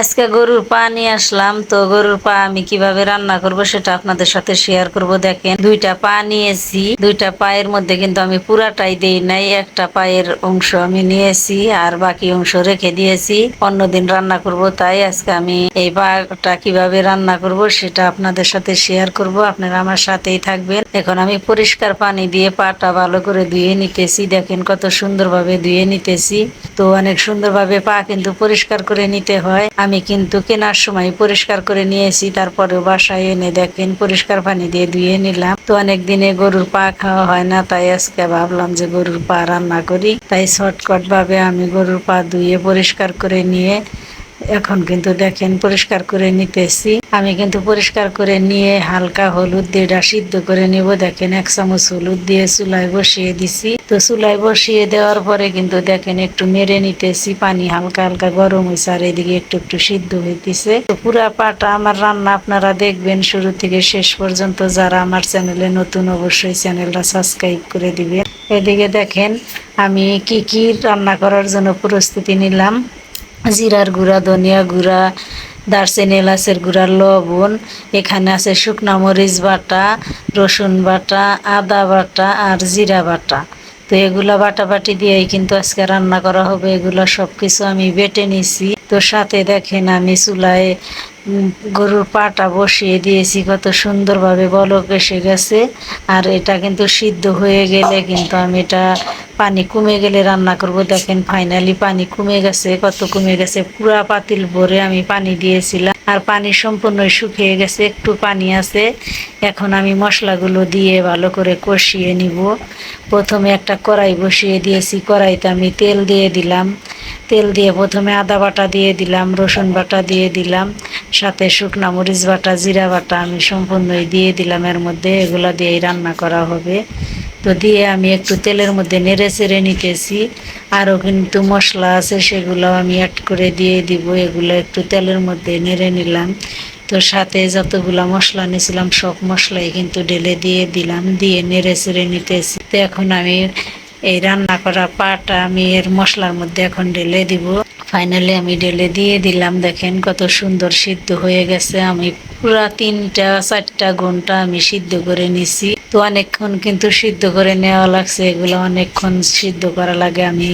আজকে গরুর পা নিয়ে আসলাম, তো গরুর পা আমি কীভাবে রান্না করব সেটা আপনাদের সাথে শেয়ার করব। দেখেন, দুইটা পা নিয়েছি, দুইটা পায়ের মধ্যে কিন্তু আমি পুরাটাই দেই নাই, একটা পায়ের অংশ আমি নিয়েছি আর বাকি অংশ রেখে দিয়েছি। অন্যদিন রান্না করব, তাই আজকে আমি এই পাটা কীভাবে রান্না করব সেটা আপনাদের সাথে শেয়ার করব, আপনারা আমার সাথেই থাকবেন। এখন আমি পরিষ্কার পানি দিয়ে পাটা ভালো করে ধুয়ে নিতেছি, দেখেন কত সুন্দরভাবে ধুয়ে নিতেছি। তো অনেক সুন্দরভাবে পা কিন্তু পরিষ্কার করে নিতে হয়। আমি কিন্তু কেনার সময় পরিষ্কার করে নিয়েছি তারপরে বাসায় এনে দেখেন পরিষ্কার পানি দিয়ে ধুয়ে নিলাম। তো অনেক দিনে গরুর পা খাওয়া হয় না, তাই আজকে ভাবলাম যে গরুর পা রান্না করি। তাই শর্টকাট ভাবে আমি গরুর পা ধুয়ে পরিষ্কার করে নিয়ে এখন কিন্তু দেখেন পরিষ্কার করে নিতেছি। আমি কিন্তু পরিষ্কার করে নিয়ে হালকা হলুদ দিয়ে সিদ্ধ করে নিব। দেখেন এক চামচ হলুদ দিয়ে চুলায় বসিয়ে দিছি। তো চুলায় বসিয়ে দেওয়ার পরে কিন্তু দেখেন একটু মেরে নিতেছি। পানি হালকা হালকা গরম হয়েছে আর এদিকে একটু একটু সিদ্ধ হইতেছে। তো পুরা পাটা আমার রান্না আপনারা দেখবেন শুরু থেকে শেষ পর্যন্ত। যারা আমার চ্যানেলে নতুন অবশ্যই চ্যানেলটা সাবস্ক্রাইব করে দিবেন। এদিকে দেখেন আমি কি কি রান্না করার জন্য প্রস্তুতি নিলাম। জিরার গুঁড়া, ধনিয়া গুঁড়া, দারচিনি, এলাচের গুঁড়ার লবণ, এখানে আছে শুকনা মরিচ বাটা, রসুন বাটা, আদা বাটা আর জিরা বাটা। তো এগুলা বাটাবাটি দিয়েই কিন্তু আজকে রান্না করা হবে। এগুলো সব কিছু আমি বেটে নিছি। তো সাথে দেখেন আমি চুলায় গরুর পাটা বসিয়ে দিয়েছি। কত সুন্দরভাবে বলক এসে গেছে। আর এটা কিন্তু সিদ্ধ হয়ে গেলে কিন্তু আমি এটা পানি কমে গেলে রান্না করব। দেখেন ফাইনালি পানি কমে গেছে। কত কমে গেছে? পুরা পাতিল ভরে আমি পানি দিয়েছিলাম। আর পানি সম্পূর্ণ শুকিয়ে গেছে। একটু পানি আছে। এখন আমি মশলাগুলো দিয়ে ভালো করে কষিয়ে নিব। প্রথমে একটা কড়াই বসিয়ে দিয়েছি, কড়াইতে আমি তেল দিয়ে দিলাম। তেল দিয়ে প্রথমে আদা বাটা দিয়ে দিলাম, রসুন বাটা দিয়ে দিলাম, সাথে শুকনা মরিচ বাটা, জিরা বাটা আমি সম্পূর্ণই দিয়ে দিলাম। এর মধ্যে এগুলো দিয়েই রান্না করা হবে। তো দিয়ে আমি একটু তেলের মধ্যে নেড়ে চেড়ে নিতেছি। আরও কিন্তু মশলা আছে, সেগুলো আমি অ্যাড করে দিয়ে দিব। এগুলো একটু তেলের মধ্যে নেড়ে নিলাম। তো সাথে যতগুলা মশলা নিয়েছিলাম, সব মশলাই কিন্তু ঢেলে দিয়ে দিলাম, দিয়ে নেড়ে চেড়ে নিতেছি। তো এখন আমি এই রান্না করা পাটা আমি এর মশলার মধ্যে এখন ঢেলে দিব। ফাইনালি আমি ঢেলে দিয়ে দিলাম। দেখেন কত সুন্দর সিদ্ধ হয়ে গেছে। আমি পুরা তিনটা, চারটা ঘণ্টা আমি সিদ্ধ করে নিছি। তো অনেকক্ষণ কিন্তু সিদ্ধ করে নেওয়া লাগছে, এগুলো অনেকক্ষণ সিদ্ধ করা লাগে। আমি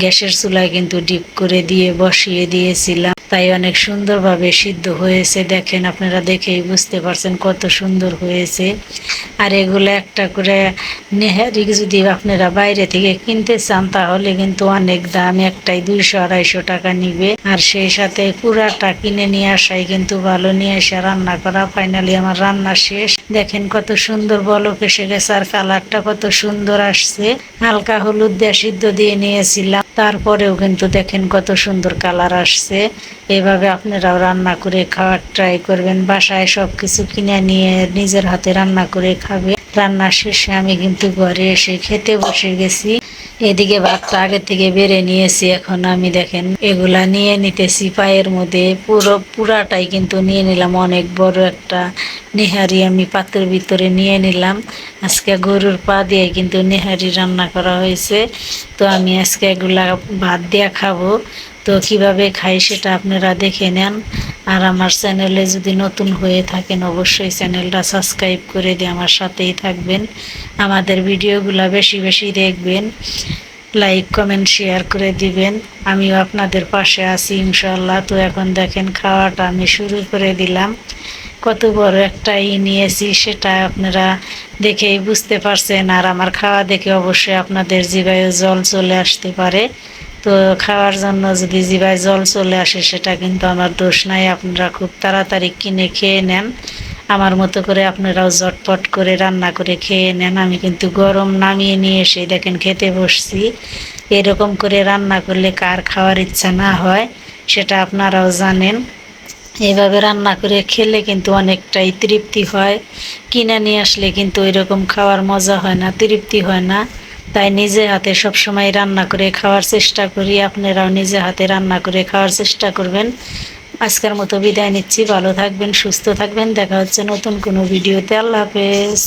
গ্যাসের চুলায় কিন্তু ডিপ করে দিয়ে বসিয়ে দিয়েছিলাম। তাই অনেক সুন্দরভাবে সিদ্ধ হয়েছে। দেখেন আপনারা দেখেই বুঝতে পারছেন কত সুন্দর হয়েছে। আর এগুলো একটা করে নেহারি যদি আপনারা বাইরে থেকে কিনতে চান, তাহলে কিন্তু অনেক দাম। একটাই দুইশো, আড়াইশো টাকা নিবে। আর সেই সাথে পুরাটা কিনে নিয়ে আসাই কিন্তু ভালো। নিয়ে এসে রান্না করা ফাইনালি আমার রান্না শেষ। দেখেন কত সুন্দর বলক এসে গেছে আর কালারটা কত সুন্দর আসছে। হালকা হলুদ দিয়ে সিদ্ধ দিয়ে নিয়েছিলাম। তারপরেও কিন্তু দেখেন কত সুন্দর কালার আসছে। এভাবে আপনারাও রান্না করে খাওয়ার ট্রাই করবেন। বাসায় সব কিছু কিনে নিয়ে নিজের হাতে রান্না করে খাবে। রান্না শেষে আমি কিন্তু ঘরে এসে খেতে বসে গেছি। এদিকে ভাতটা আগে থেকে বেড়ে নিয়েছি, এখন আমি দেখেন এগুলা নিয়ে নিতেছি পায়ের মধ্যে। পুরো, পুরাটাই কিন্তু নিয়ে নিলাম, অনেক বড় একটা নেহারি আমি পাত্রের ভিতরে নিয়ে নিলাম। আজকে গরুর পা দিয়ে কিন্তু নেহারি রান্না করা হয়েছে। তো আমি আজকে এগুলা ভাত দিয়ে খাব। তো কীভাবে খাই সেটা আপনারা দেখে নেন। আর আমার চ্যানেলে যদি নতুন হয়ে থাকেন, অবশ্যই চ্যানেলটা সাবস্ক্রাইব করে দিয়ে আমার সাথেই থাকবেন। আমাদের ভিডিওগুলো বেশি বেশি দেখবেন, লাইক, কমেন্ট, শেয়ার করে দিবেন। আমিও আপনাদের পাশে আছি ইনশাল্লাহ তো এখন দেখেন খাওয়াটা আমি শুরু করে দিলাম। কত বড় একটা ই নিয়েছি, সেটা আপনারা দেখেই বুঝতে পারছেন। আর আমার খাওয়া দেখে অবশ্যই আপনাদের জিভায় জল চলে আসতে পারে। তো খাওয়ার জন্য যদি জিভায় জল চলে আসে, সেটা কিন্তু আমার দোষ নাই। আপনারা খুব তাড়াতাড়ি কিনে খেয়ে নেন। আমার মতো করে আপনারাও জটপট করে রান্না করে খেয়ে নেন। আমি কিন্তু গরম নামিয়ে নিয়ে এসে দেখেন খেতে বসছি। এরকম করে রান্না করলে কার খাওয়ার ইচ্ছা না হয়, সেটা আপনারাও জানেন। এইভাবে রান্না করে খেলে কিন্তু অনেকটাই তৃপ্তি হয়। কিনে নিয়ে আসলে কিন্তু এরকম খাওয়ার মজা হয় না, তৃপ্তি হয় না। তাই নিজে হাতে সব সময় রান্না করে খাওয়ার চেষ্টা করি। আপনারাও নিজে হাতে রান্না করে খাওয়ার চেষ্টা করবেন। আজকের মতো বিদায় নিচ্ছি। ভালো থাকবেন, সুস্থ থাকবেন। দেখা হচ্ছে নতুন কোনো ভিডিওতে। আল্লাহ হাফেজ।